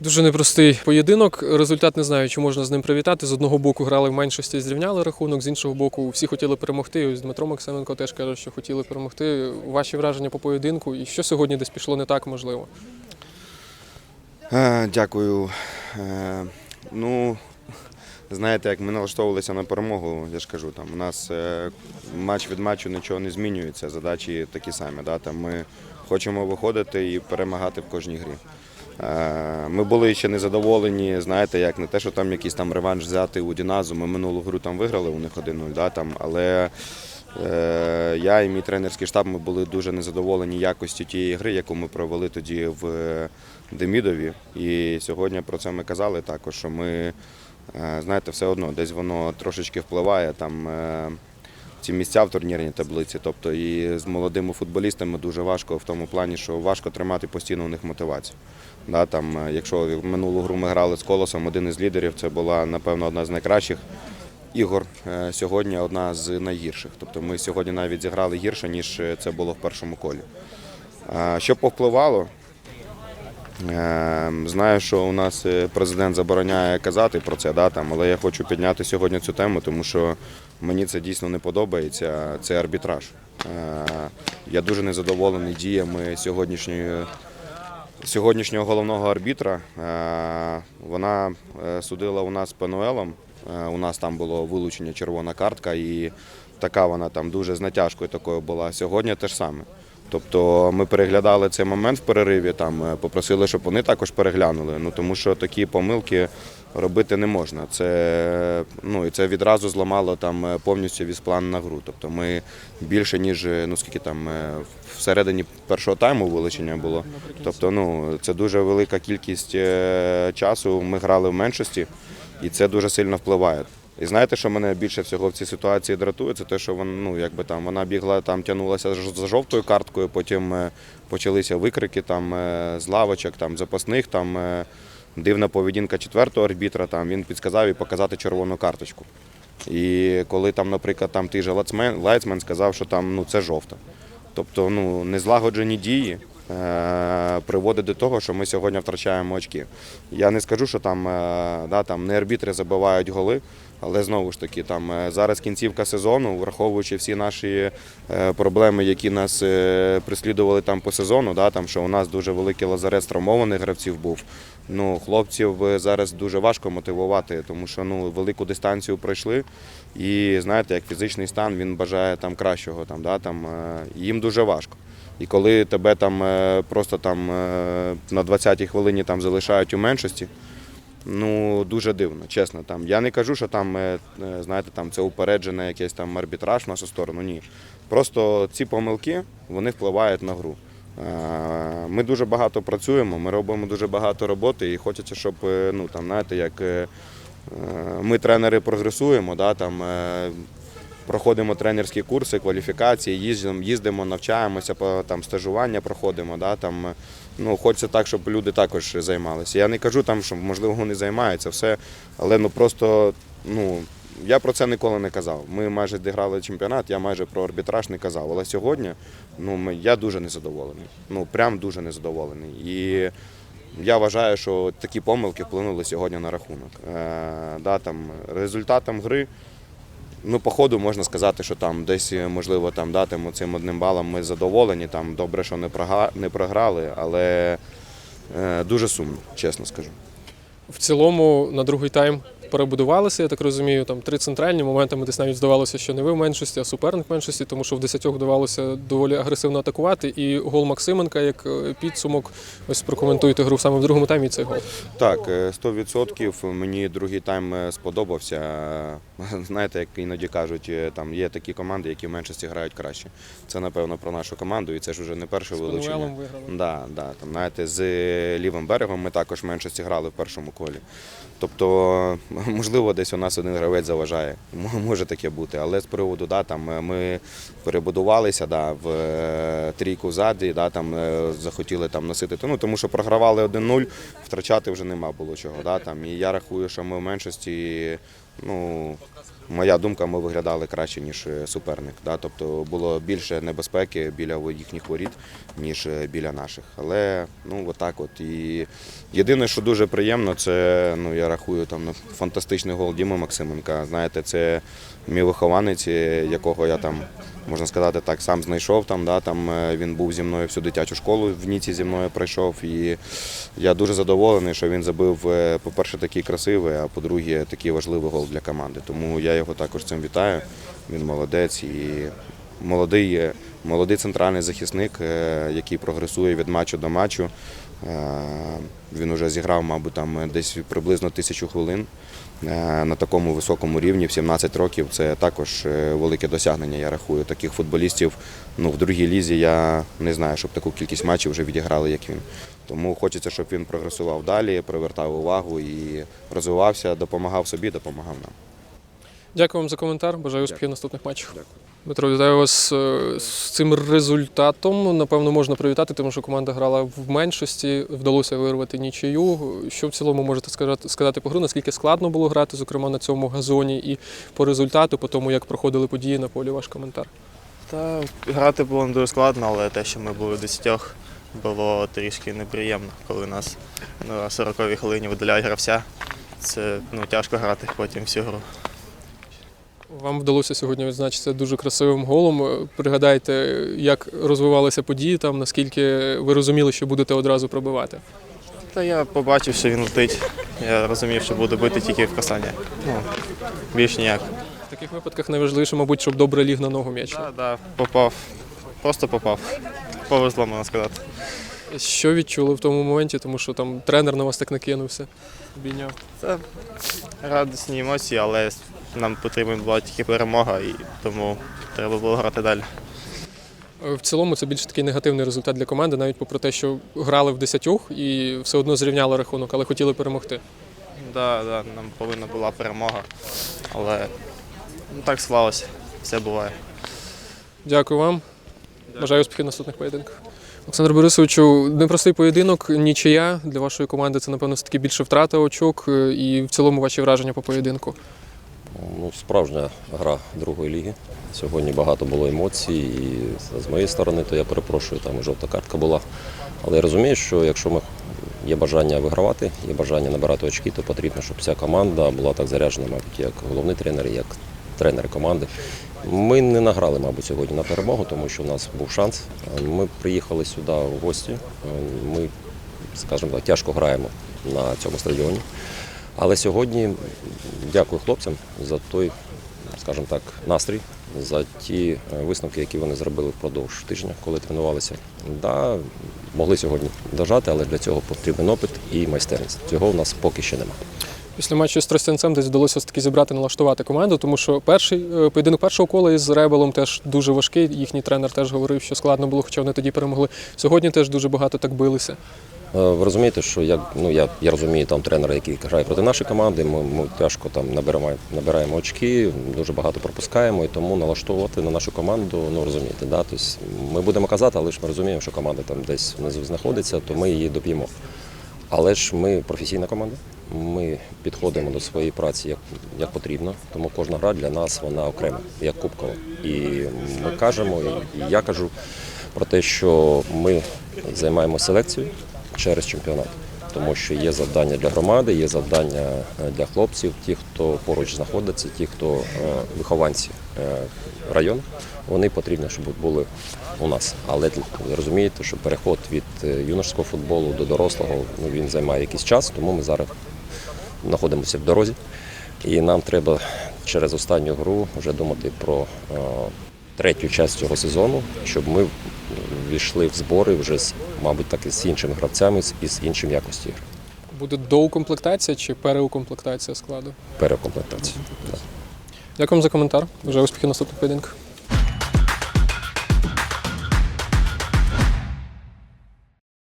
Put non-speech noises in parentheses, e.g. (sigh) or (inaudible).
Дуже непростий поєдинок. Результат не знаю, чи можна з ним привітати. З одного боку грали в меншості, зрівняли рахунок, з іншого боку, всі хотіли перемогти. Ось Дмитро Максименко теж каже, що хотіли перемогти. Ваші враження по поєдинку і що сьогодні десь пішло не так, можливо. Е, Дякую. Е, Ну, знаєте, як ми налаштовувалися на перемогу, я ж кажу, там у нас е, матч від матчу нічого не змінюється, задачі такі самі. Да? Там ми хочемо виходити і перемагати в кожній грі. Е, Ми були ще незадоволені, знаєте, як не те, що там якийсь там реванш взяти у Діназу. Ми минулу гру там виграли у них 1-0, да, там, але е, я і мій тренерський штаб ми були дуже незадоволені якістю тієї гри, яку ми провели тоді в Демідові. І сьогодні про це ми казали також, що ми, е, знаєте, все одно десь воно трошечки впливає там. е, Ці місця в турнірній таблиці, тобто і з молодими футболістами дуже важко в тому плані, що важко тримати постійно у них мотивацію. Да, там, е, якщо в минулу гру ми грали з колосом, один із лідерів, це була напевно одна з найкращих ігор. Е, Сьогодні одна з найгірших. Тобто ми сьогодні навіть зіграли гірше, ніж е, це було в першому колі. Що повпливало? Знаю, що у нас президент забороняє казати про це, да, там, але я хочу підняти сьогодні цю тему, тому що мені це дійсно не подобається. Це арбітраж. Е, Я дуже незадоволений діями сьогоднішньої сьогоднішнього головного арбітра. Е, Вона е, судила у нас Пенуелом. У нас там було вилучення червона картка, і така вона там дуже з натяжкою такою була. Сьогодні те ж саме. Тобто ми переглядали цей момент в перериві, там е, попросили, щоб вони також переглянули. Ну тому що такі помилки робити не можна. Це ну і це відразу зламало там е, повністю візплан на гру. Тобто ми більше ніж е, ну скільки там всередині першого тайму вилучення було. Тобто, ну це дуже велика кількість часу. Ми грали в меншості, і це дуже сильно впливає. І знаєте, що мене більше всього в цій ситуації дратує, це те, що вона, ну, якби там, вона бігла, там тягнулася за жовтою карткою, потім е, почалися викрики там, е, з лавочок, там, запасних, там, е, дивна поведінка четвертого арбітра, там, він підказав і показати червону карточку. І коли там, наприклад, там той же Лацмен, Лайцмен сказав, що там, ну, це жовта. Тобто ну, незлагоджені дії приводять до того, що ми сьогодні втрачаємо очки. Я не скажу, що там, да, там не арбітри забивають голи, але знову ж таки, там е, зараз кінцівка сезону, враховуючи всі наші е, проблеми, які нас е, прислідували там по сезону, да, там, що у нас дуже великий лазарет травмованих гравців був. Ну, хлопців зараз дуже важко мотивувати, тому що ну, велику дистанцію пройшли. І знаєте, як фізичний стан він бажає там кращого. Там, да, там, їм дуже важко. І коли тебе там просто там на 20-й хвилині там залишають у меншості, ну дуже дивно, чесно. Там я не кажу, що там е, е, знаєте, там це упереджене якийсь там арбітраж в нашу сторону. Ні. Просто ці помилки вони впливають на гру. Е, Ми дуже багато працюємо, ми робимо дуже багато роботи і хочеться, щоб ну там, знаєте, як ми тренери прогресуємо, да, там. Е, Проходимо тренерські курси, кваліфікації, їздимо, їздимо, навчаємося, там стажування проходимо. Да, там, ну, хочеться так, щоб люди також займалися. Я не кажу там, що можливо вони займаються, все, але ну просто ну, я про це ніколи не казав. Ми майже діграли чемпіонат, я майже про арбітраж не казав. Але сьогодні ну, я дуже незадоволений. Ну, прям дуже незадоволений. І я вважаю, що такі помилки вплинули сьогодні на рахунок. Е, да, там, результатом гри. Ну, по ходу можна сказати, що там десь, можливо, там дати цим одним балом ми задоволені. Там добре, що не не програли, але е, дуже сумно, чесно скажу. В цілому на другий тайм перебудувалися, я так розумію. Там три центральні моментами десь навіть здавалося, що не ви в меншості, а суперник в меншості, тому що в десятьох вдавалося доволі агресивно атакувати. І гол Максименка як е, підсумок. Ось прокоментуйте гру саме в другому таймі. Цей гол. Так, е, 100% мені другий тайм е, сподобався. Е, (laughs) Знаєте, як іноді кажуть, е, там є такі команди, які в меншості грають краще. Це, напевно, про нашу команду, і це ж вже не перше вилучення. Да, да, там, знаєте, з лівим берегом ми також в меншості грали в першому колі. Тобто, (laughs) можливо, десь у нас один гравець заважає. Може таке бути. Але з приводу, да, там, е, ми перебудувалися да, в е, трійку ззаді, да, там, е, захотіли там, носити. Ну, тому що програвали 1-0, втрачати вже нема було чого. Да, там. І я рахую, що ми в меншості ну, моя думка, ми виглядали краще, ніж е, суперник. Да? Тобто було більше небезпеки біля їхніх воріт, ніж е, біля наших. Але ну, отак от. І єдине, що дуже приємно, це ну, я рахую там ну, фантастичний гол Діми Максименка. Знаєте, це мій вихованець, е, якого я там. Можна сказати так, сам знайшов там. Да, там е, він був зі мною всю дитячу школу в Ніці зі мною пройшов. І я дуже задоволений, що він забив, е, по-перше, такий красивий, а по-друге, такий важливий гол для команди. Тому я його також цим вітаю. Він молодець і молодий, молодий центральний захисник, е, який прогресує від матчу до матчу. Він вже зіграв, мабуть, там десь приблизно тисячу хвилин на такому високому рівні в 17 років. Це також е, велике досягнення. Я рахую. Таких футболістів ну, в другій лізі я не знаю, щоб таку кількість матчів вже відіграли, як він. Тому хочеться, щоб він прогресував далі, привертав увагу і розвивався, допомагав собі, допомагав нам. Дякую вам за коментар. Бажаю успіхів наступних матчах. Дмитро, вітаю вас е, з цим результатом. Напевно, можна привітати, тому що команда грала в меншості, вдалося вирвати нічию. Що в цілому можете сказати, по гру? Наскільки складно було грати, зокрема на цьому газоні, і по результату, по тому, як проходили події на полі, ваш коментар. Та грати було не дуже складно, але те, що ми були в 10, було трішки неприємно, коли нас на 40-й хвилині видаляють гравця. Це ну, тяжко грати потім всю гру. Вам вдалося сьогодні відзначитися дуже красивим голом. Пригадайте, як розвивалися події там, наскільки ви розуміли, що будете одразу пробивати. Та я побачив, що він летить. Я розумів, що буду бити тільки в касання. Ну, більш ніяк. В таких випадках найважливіше, мабуть, щоб добре ліг на ногу м'яч. Так, да, попав. Просто попав. Повезло, можна сказати. Що відчули в тому моменті, тому що там тренер на вас так накинувся, обійняв. Це радісні емоції, але нам потрібна була тільки перемога, і тому треба було грати далі. В цілому це більш такий негативний результат для команди, навіть попри те, що грали в десятьох і все одно зрівняли рахунок, але хотіли перемогти. Да, да, нам повинна була перемога, але ну, так склалося, все буває. Дякую вам. Бажаю успіхів в наступних поєдинках. Олександр Борисовичу, непростий поєдинок, нічия для вашої команди. Це, напевно, все-таки більше втрата очок е, і в цілому ваші враження по поєдинку. Ну, справжня гра другої ліги. Сьогодні багато було емоцій, і з моєї сторони, то я перепрошую, там і жовта картка була. Але я розумію, що якщо ми є бажання вигравати, є бажання набирати очки, то потрібно, щоб вся команда була так заряджена, мабуть, як головний тренер, як тренери команди. Ми не награли, мабуть, сьогодні на перемогу, тому що в нас був шанс. Ми приїхали сюди в гості. Ми, скажімо так, тяжко граємо на цьому стадіоні. Але сьогодні дякую хлопцям за той, скажімо так, настрій, за ті е, висновки, які вони зробили впродовж тижня, коли тренувалися. Да, могли сьогодні дожати, але для цього потрібен опит і майстерність. Цього в нас поки ще немає. Після матчу з Тростянцем десь вдалося таки зібрати, налаштувати команду, тому що перший е, поєдинок першого кола із Ребелом теж дуже важкий. Їхній тренер теж говорив, що складно було, хоча вони тоді перемогли. Сьогодні теж дуже багато так билися. Е, Ви розумієте, що я, ну, я, я розумію там тренера, який грає проти нашої команди. Ми, ми тяжко там набираємо, набираємо очки, дуже багато пропускаємо, і тому налаштовувати на нашу команду, ну розумієте, да? тобто, ми будемо казати, але ж ми розуміємо, що команда там десь внизу знаходиться, то ми її доб'ємо. Але ж ми професійна команда. Ми підходимо до своєї праці як, як потрібно, тому кожна гра для нас вона окрема, як кубкова. І ми кажемо, і я кажу про те, що ми займаємося селекцією через чемпіонат, тому що є завдання для громади, є завдання е, для хлопців, ті, хто поруч знаходиться, ті, хто е, вихованці е, району, вони потрібні, щоб були у нас. Але розумієте, що переход від юношського футболу до дорослого ну, він займає якийсь час, тому ми зараз знаходимося в дорозі. І нам треба через останню гру вже думати про е, третю частину цього сезону, щоб ми війшли в збори вже з, мабуть, так і з іншими гравцями і з іншим якості гри. Буде доукомплектація чи переукомплектація складу? Перекомплектації. Дякую за коментар. Бажаю успіхів в наступних поєдинках.